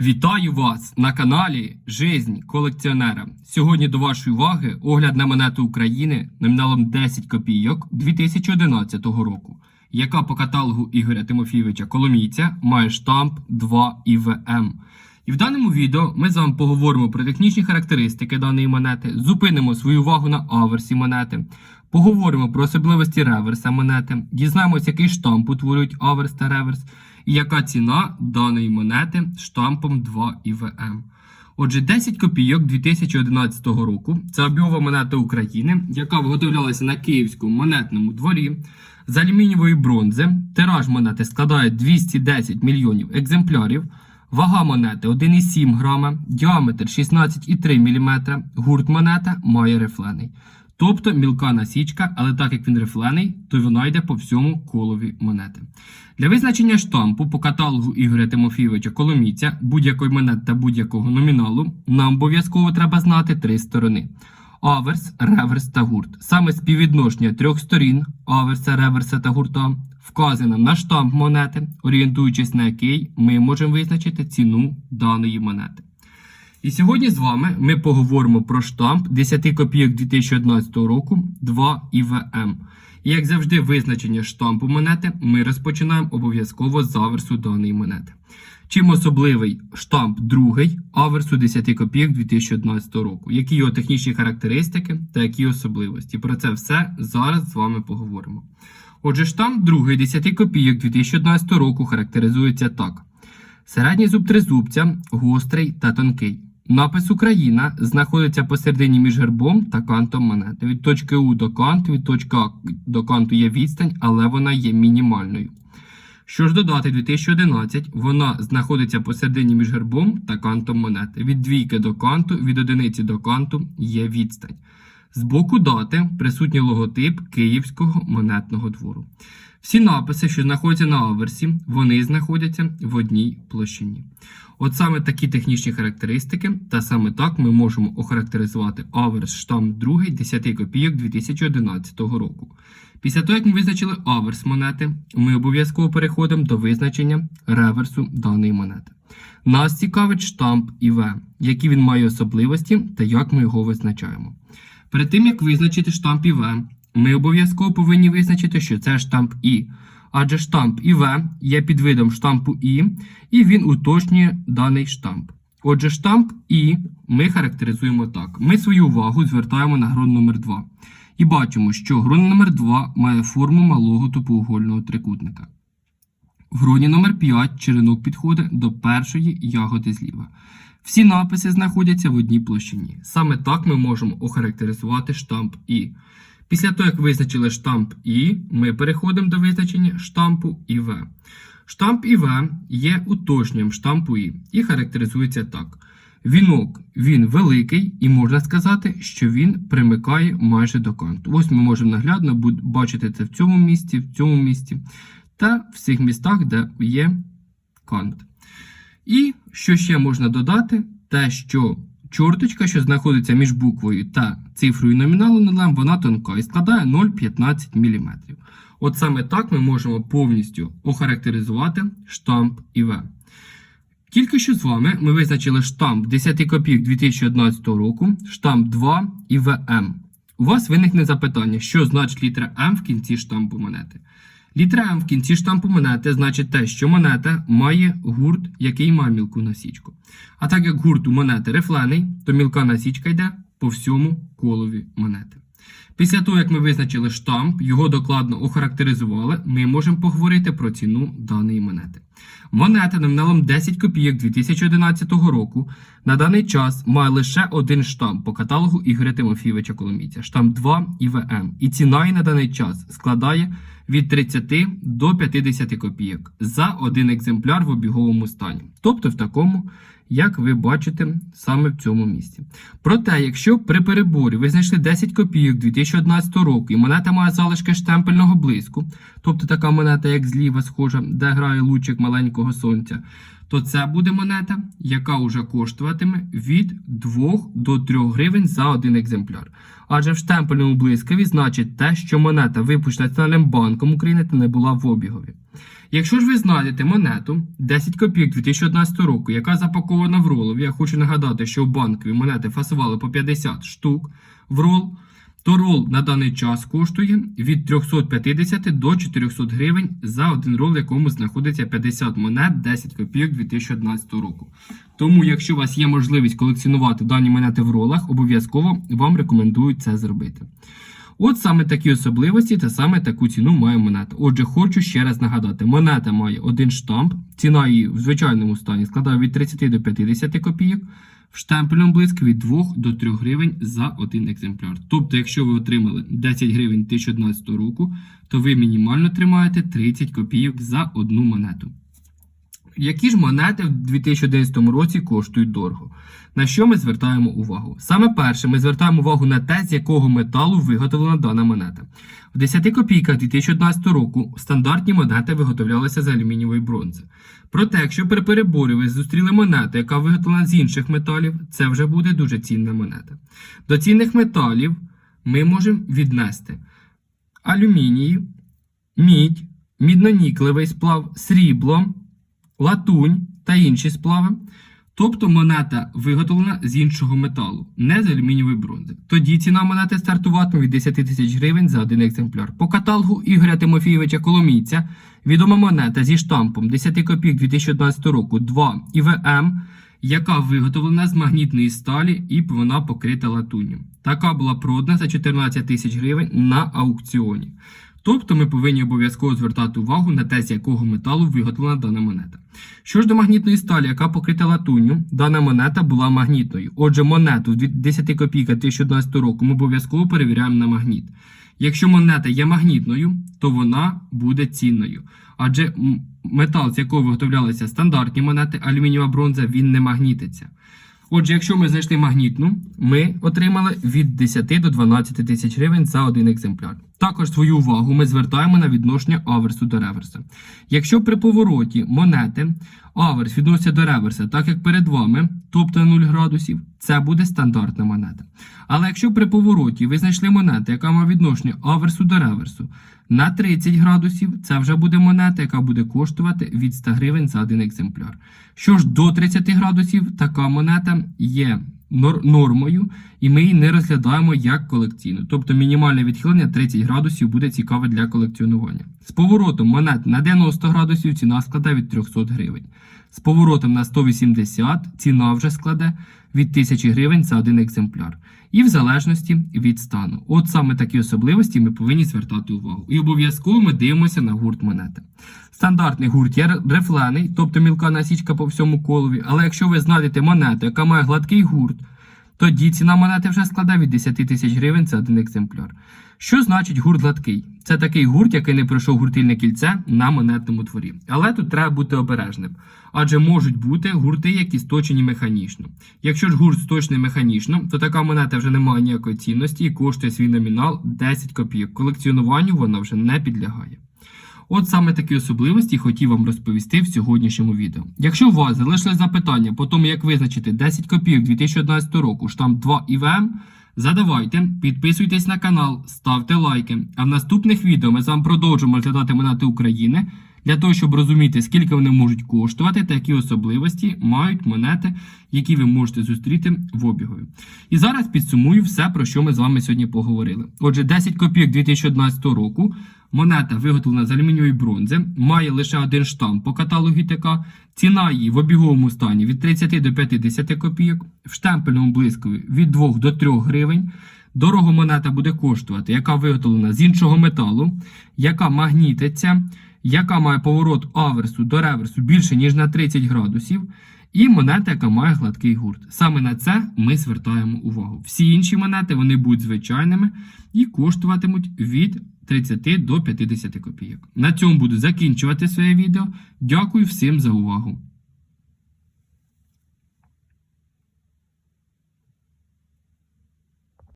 Вітаю вас на каналі Жизнь колекціонера. Сьогодні до вашої уваги огляд на монету України номіналом 10 копійок 2011 року, яка по каталогу Ігоря Тимофійовича Коломійця має штамп 2 ІВМ. І в даному відео ми з вами поговоримо про технічні характеристики даної монети, зупинимо свою увагу на аверсі монети, поговоримо про особливості реверса монети, дізнаємося, який штамп утворюють аверс та реверс, і яка ціна даної монети штампом 2 ІВМ. Отже, 10 копійок 2011 року це об'єва монета України, яка виготовлялася на Київському монетному дворі з алюмінієвої бронзи. Тираж монети складає 210 мільйонів екземплярів. Вага монети 1,7 грама, діаметр 16,3 мм, гурт монета має рифлений. Тобто мілка насічка, але так як він рифлений, то вона йде по всьому колові монети. Для визначення штампу по каталогу Ігоря Тимофійовича Коломійця будь-якої монети та будь-якого номіналу нам обов'язково треба знати три сторони. Аверс, реверс та гурт. Саме співвідношення трьох сторін аверса, реверса та гурта вказано на штамп монети, орієнтуючись на який ми можемо визначити ціну даної монети. І сьогодні з вами ми поговоримо про штамп 10 копійок 2011 року 2 ІВМ. І як завжди, визначення штампу монети ми розпочинаємо обов'язково з аверсу даної монети. Чим особливий штамп другий аверсу 10 копійок 2011 року, які його технічні характеристики та які особливості. Про це все зараз з вами поговоримо. Отже, штамп другий 10 копійок 2011 року характеризується так: середній зуб тризубця, гострий та тонкий. Напис Україна знаходиться посередині між гербом та кантом монети. Від точки У до канту, від точки А до канту є відстань, але вона є мінімальною. Що ж додати 2011, вона знаходиться посередині між гербом та кантом монети. Від двійки до канту, від одиниці до канту є відстань. З боку дати присутній логотип Київського монетного двору. Всі написи, що знаходяться на аверсі, вони знаходяться в одній площині. От саме такі технічні характеристики, та саме так ми можемо охарактеризувати аверс штамп 2 10 копійок 2011 року. Після того, як ми визначили аверс монети, ми обов'язково переходимо до визначення реверсу даної монети. Нас цікавить штамп ІВ, які він має особливості та як ми його визначаємо. Перед тим як визначити штамп ІВ, ми обов'язково повинні визначити, що це штамп І. Адже штамп ІВ є підвидом штампу І, і він уточнює даний штамп. Отже, штамп І ми характеризуємо так. Ми свою увагу звертаємо на грон номер 2 І бачимо, що грон номер 2 має форму малого тупоугольного трикутника. В гроні номер 5 черенок підходить до першої ягоди зліва. Всі написи знаходяться в одній площині. Саме так ми можемо охарактеризувати штамп І. Після того, як визначили штамп І, ми переходимо до визначення штампу ІВ. Штамп ІВ є уточненням штампу І і характеризується так. Вінок він великий, і можна сказати, що він примикає майже до канту. Ось ми можемо наглядно бачити це в цьому місці, в цьому місці та в всіх містах, де є кант. І що ще можна додати, те, що чорточка, що знаходиться між буквою та цифрою номіналу нулем, вона тонка і складає 0,15 мм. От саме так ми можемо повністю охарактеризувати штамп ІВ. Тільки що з вами ми визначили штамп 10 копійок 2011 року, штамп 2 ІВМ. У вас виникне запитання, що значить літера М в кінці штампу монети. Літера М в кінці штампу монети значить те, що монета має гурт, який має мілку насічку. А так як гурт у монети рифлений, то мілка насічка йде по всьому колові монети. Після того, як ми визначили штамп, його докладно охарактеризували, ми можемо поговорити про ціну даної монети. Монета номіналом 10 копійок 2011 року на даний час має лише один штамп по каталогу Ігоря Тимофійовича Коломійця, штамп 2 ІВМ. І ціна її на даний час складає від 30 до 50 копійок за один екземпляр в обіговому стані. Тобто в такому, як ви бачите, саме в цьому місці. Проте, якщо при переборі ви знайшли 10 копійок 2011 року і монета має залишки штемпельного блиску, тобто така монета, як зліва схожа, де грає лучик маленького сонця, то це буде монета, яка вже коштуватиме від 2 до 3 гривень за один екземпляр. Адже в штемпельному блискові значить те, що монета випущена Національним банком України та не була в обігові. Якщо ж ви знайдете монету 10 копійок 2011 року, яка запакована в ролові, я хочу нагадати, що в банкові монети фасували по 50 штук в рол, то рол на даний час коштує від 350 до 400 гривень за один рол, в якому знаходиться 50 монет 10 копійок 2011 року. Тому, якщо у вас є можливість колекціонувати дані монети в ролах, обов'язково вам рекомендую це зробити. От саме такі особливості та саме таку ціну має монета. Отже, хочу ще раз нагадати: монета має один штамп, ціна її в звичайному стані складає від 30 до 50 копійок, в штемпельному блиску від 2 до 3 гривень за один екземпляр. Тобто, якщо ви отримали 10 гривень 2011 року, то ви мінімально тримаєте 30 копійок за одну монету. Які ж монети в 2011 році коштують дорого? На що ми звертаємо увагу? Саме перше, ми звертаємо увагу на те, з якого металу виготовлена дана монета. В 10 копійках 2011 року стандартні монети виготовлялися з алюмінієвої бронзи. Проте, якщо при переборі ви зустріли монету, яка виготовлена з інших металів, це вже буде дуже цінна монета. До цінних металів ми можемо віднести алюміній, мідь, мідноніклевий сплав, срібло латунь та інші сплави. Тобто монета виготовлена з іншого металу, не з алюмінієвої бронзи. Тоді ціна монети стартуватиме від 10 тисяч гривень за один екземпляр. По каталогу Ігоря Тимофійовича Коломійця відома монета зі штампом 10 копійок 2011 року 2 ІВМ, яка виготовлена з магнітної сталі і вона покрита латунню. Така була продана за 14 тисяч гривень на аукціоні. Тобто ми повинні обов'язково звертати увагу на те, з якого металу виготовлена дана монета. Що ж до магнітної сталі, яка покрита латунню, дана монета була магнітною. Отже, монету в 10 копійка 2011 року ми обов'язково перевіряємо на магніт. Якщо монета є магнітною, то вона буде цінною. Адже метал, з якого виготовлялися стандартні монети, алюмінієва бронза, він не магнітиться. Отже, якщо ми знайшли магнітну, ми отримали від 10 до 12 тисяч гривень за один екземпляр. Також свою увагу ми звертаємо на відношення аверсу до реверса. Якщо при повороті монети аверс відноситься до реверса, так як перед вами, тобто 0 градусів, це буде стандартна монета. Але якщо при повороті ви знайшли монету, яка має відношення аверсу до реверсу на 30 градусів, це вже буде монета, яка буде коштувати від 100 гривень за один екземпляр. Що ж до 30 градусів, така монета є нормою, і ми її не розглядаємо як колекційну. Тобто мінімальне відхилення 30 градусів буде цікаве для колекціонування. З поворотом монет на 90 градусів ціна складає від 300 гривень. З поворотом на 180 ціна вже складе від 1000 гривень за один екземпляр. І в залежності від стану. От саме такі особливості ми повинні звертати увагу. І обов'язково ми дивимося на гурт монети. Стандартний гурт є рифлений, тобто мілка насічка по всьому колові. Але якщо ви знайдете монету, яка має гладкий гурт, тоді ціна монети вже складає від 10 тисяч гривень за один екземпляр. Що значить гурт гладкий? Це такий гурт, який не пройшов гуртильне кільце на монетному творі. Але тут треба бути обережним, адже можуть бути гурти, які сточені механічно. Якщо ж гурт сточений механічно, то така монета вже не має ніякої цінності і коштує свій номінал 10 копійок. Колекціонуванню вона вже не підлягає. От саме такі особливості хотів вам розповісти в сьогоднішньому відео. Якщо у вас залишились запитання по тому, як визначити 10 копійок 2011 року штамп 2 ІВМ, задавайте, підписуйтесь на канал, ставте лайки. А в наступних відео ми з вами продовжимо розглядати монети України для того, щоб розуміти, скільки вони можуть коштувати та які особливості мають монети, які ви можете зустріти в обігові. І зараз підсумую все, про що ми з вами сьогодні поговорили. Отже, 10 копійок 2011 року. Монета виготовлена з алюмінієвої бронзи, має лише один штамп по каталогу ТК. Ціна її в обіговому стані від 30 до 50 копійок, в штемпельному блискові від 2 до 3 гривень. Дорого монета буде коштувати, яка виготовлена з іншого металу, яка магнітиться, яка має поворот аверсу до реверсу більше, ніж на 30 градусів. І монета, яка має гладкий гурт. Саме на це ми звертаємо увагу. Всі інші монети вони будуть звичайними і коштуватимуть від 30 до 50 копійок. На цьому буду закінчувати своє відео. Дякую всім за увагу.